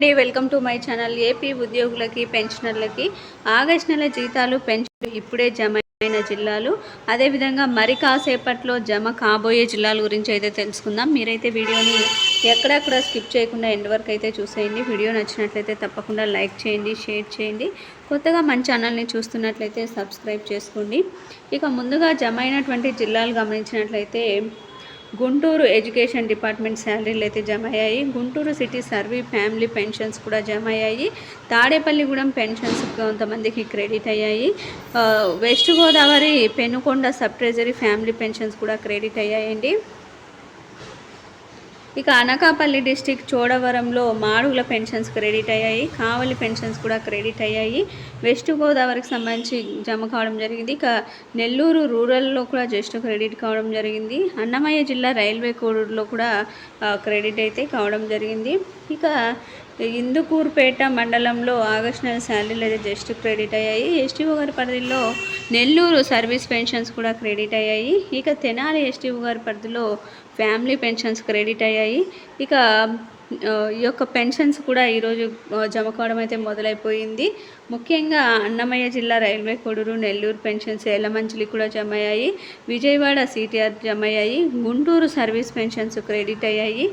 అండి welcome to my channel. AP ఉద్యోగులకి పెన్షనర్లకి ఆగస్ట్ నెల జీతాలు పెన్షన్ ఇప్పుడే జమ అయిన జిల్లాలు అదేవిధంగా మరి కాసేపట్లో జమ కాబోయే జిల్లాల గురించి అయితే తెలుసుకుందాం. మీరైతే వీడియోని ఎక్కడెక్కడ స్కిప్ చేయకుండా ఎండ్ వరకు అయితే చూసేయండి. వీడియో నచ్చినట్లయితే తప్పకుండా లైక్ చేయండి షేర్ చేయండి. కొత్తగా మన ఛానల్ని చూస్తున్నట్లయితే సబ్స్క్రైబ్ చేసుకోండి. ఇక ముందుగా జమ అయినటువంటి జిల్లాలు గమనించినట్లయితే గుంటూరు ఎడ్యుకేషన్ డిపార్ట్మెంట్ శాలరీలు అయితే జమ అయ్యాయి. Guntur city service family pensions కూడా జమ అయ్యాయి. తాడేపల్లిగూడెం పెన్షన్స్ కొంతమందికి క్రెడిట్ అయ్యాయి. West Godavari Penukonda sub treasury family pensions కూడా క్రెడిట్ అయ్యాయండి. ఇక అనకాపల్లి డిస్టిక్ చోడవరంలో మాడుగుల పెన్షన్స్ క్రెడిట్ అయ్యాయి. కావలి పెన్షన్స్ కూడా క్రెడిట్ అయ్యాయి. వెస్ట్ గోదావరికి సంబంధించి జమ కావడం జరిగింది. ఇక నెల్లూరు రూరల్లో కూడా జస్ట్ క్రెడిట్ కావడం జరిగింది. అన్నమయ్య జిల్లా రైల్వే కోడూరులో కూడా క్రెడిట్ అయితే కావడం జరిగింది. ఇక ఇందుకూరుపేట మండలంలో ఆగస్టు నెల శాలరీలు అయితే జస్ట్ క్రెడిట్ అయ్యాయి. ఎస్టీఓ గారి పరిధిలో నెల్లూరు సర్వీస్ పెన్షన్స్ కూడా క్రెడిట్ అయ్యాయి. ఇక తెనాలి ఎస్టీఓ గారి పరిధిలో ఫ్యామిలీ పెన్షన్స్ క్రెడిట్ అయ్యాయి. ఇక ఈ యొక్క పెన్షన్స్ కూడా ఈరోజు జమ కావడం అయితే మొదలైపోయింది. ముఖ్యంగా అన్నమయ్య జిల్లా రైల్వే కొడూరు నెల్లూరు పెన్షన్స్ ఎలమంచిలి కూడా జమ అయ్యాయి విజయవాడ సిటీఆర్ జమ అయ్యాయి గుంటూరు సర్వీస్ పెన్షన్స్ క్రెడిట్ అయ్యాయి.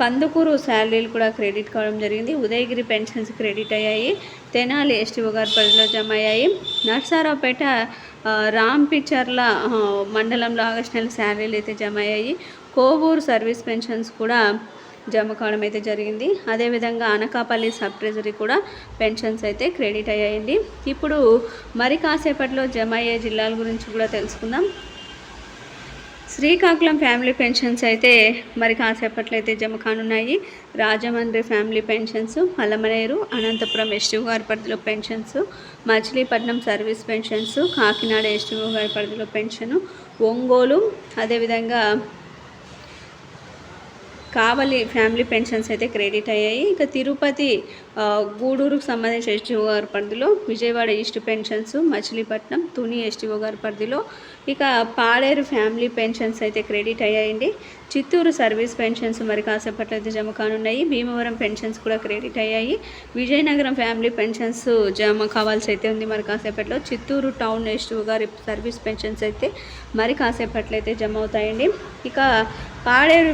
కందుకూరు శాలరీలు కూడా క్రెడిట్ కావడం జరిగింది. ఉదయగిరి పెన్షన్స్ క్రెడిట్ అయ్యాయి. తెనాలి ఎస్టీఓ గారి పరిధిలో జమ అయ్యాయి నర్సారావుపేట రాంపిచర్ల మండలంలో ఆగస్టు నెల శాలరీలు అయితే జమ అయ్యాయి కోవూరు సర్వీస్ పెన్షన్స్ కూడా జమ కావడం అయితే జరిగింది. అదేవిధంగా అనకాపల్లి సబ్ ట్రెజరీ కూడా పెన్షన్స్ అయితే క్రెడిట్ అయ్యాయండి ఇప్పుడు మరి కాసేపట్లో జమ అయ్యే జిల్లాల గురించి కూడా తెలుసుకుందాం. శ్రీకాకుళం ఫ్యామిలీ పెన్షన్స్ అయితే మరి కాసేపట్లో అయితే జమ కానున్నాయి. Rajahmundry family pensions Mallamaneru Anantapur STO గారి పరిధిలో pensions Machilipatnam service pensions Kakinada STO గారి పరిధిలో పెన్షన్ ఒంగోలు అదేవిధంగా కావలి ఫ్యామిలీ పెన్షన్స్ అయితే క్రెడిట్ అయ్యాయి. ఇక తిరుపతి గూడూరుకు సంబంధించి ఎస్టీఓ గారి పరిధిలో Vijayawada east pensions Machilipatnam Tuni STO గారి పరిధిలో ఇక పాడేరు ఫ్యామిలీ పెన్షన్స్ అయితే క్రెడిట్ అయ్యాయండి. చిత్తూరు సర్వీస్ పెన్షన్స్ మరి కాసేపట్లో అయితే జమ కానున్నాయి. భీమవరం పెన్షన్స్ కూడా క్రెడిట్ అయ్యాయి. విజయనగరం ఫ్యామిలీ పెన్షన్స్ జమ కావాల్సి అయితే ఉంది మరి కాసేపట్లో. చిత్తూరు టౌన్ ఎస్టీఓ గారి సర్వీస్ పెన్షన్స్ అయితే మరి కాసేపట్లో అయితే జమ అవుతాయండి. ఇక పాడేరు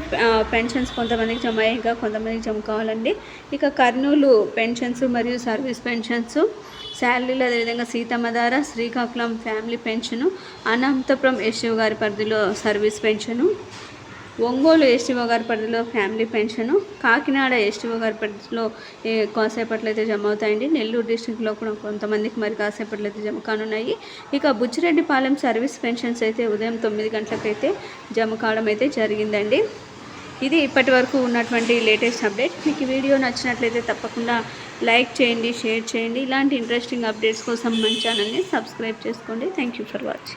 పెన్షన్స్ కొంతమందికి జమ అయ్యాయి. కొంతమందికి జమ కావాలండి. ఇక కర్నూలు పెన్షన్స్ మరియు సర్వీస్ పెన్షన్స్ శాలరీలు అదేవిధంగా సీతమ్మధార శ్రీకాకుళం ఫ్యామిలీ పెన్షను అనంతపురం యశ్వ గారి పరిధిలో సర్వీస్ పెన్షను ఒంగోలు ఎస్టీఓ గారి పరిధిలో ఫ్యామిలీ పెన్షను కాకినాడ ఎస్టీఓ గారి పరిధిలో కాసేపట్లో అయితే జమ అవుతాయండి నెల్లూరు డిస్టిక్లో కూడా కొంతమందికి మరి కాసేపట్లో అయితే జమ కానున్నాయి. ఇక బుచ్చిరెడ్డిపాలెం సర్వీస్ పెన్షన్స్ అయితే ఉదయం తొమ్మిది గంటలకైతే జమ కావడం అయితే జరిగిందండి. ఇది ఇప్పటి వరకు ఉన్నటువంటి లేటెస్ట్ అప్డేట్. మీకు వీడియో నచ్చినట్లయితే తప్పకుండా లైక్ చేయండి షేర్ చేయండి. ఇలాంటి ఇంట్రెస్టింగ్ అప్డేట్స్ కోసం మన ఛానల్ని సబ్స్క్రైబ్ చేసుకోండి. Thank you for watching.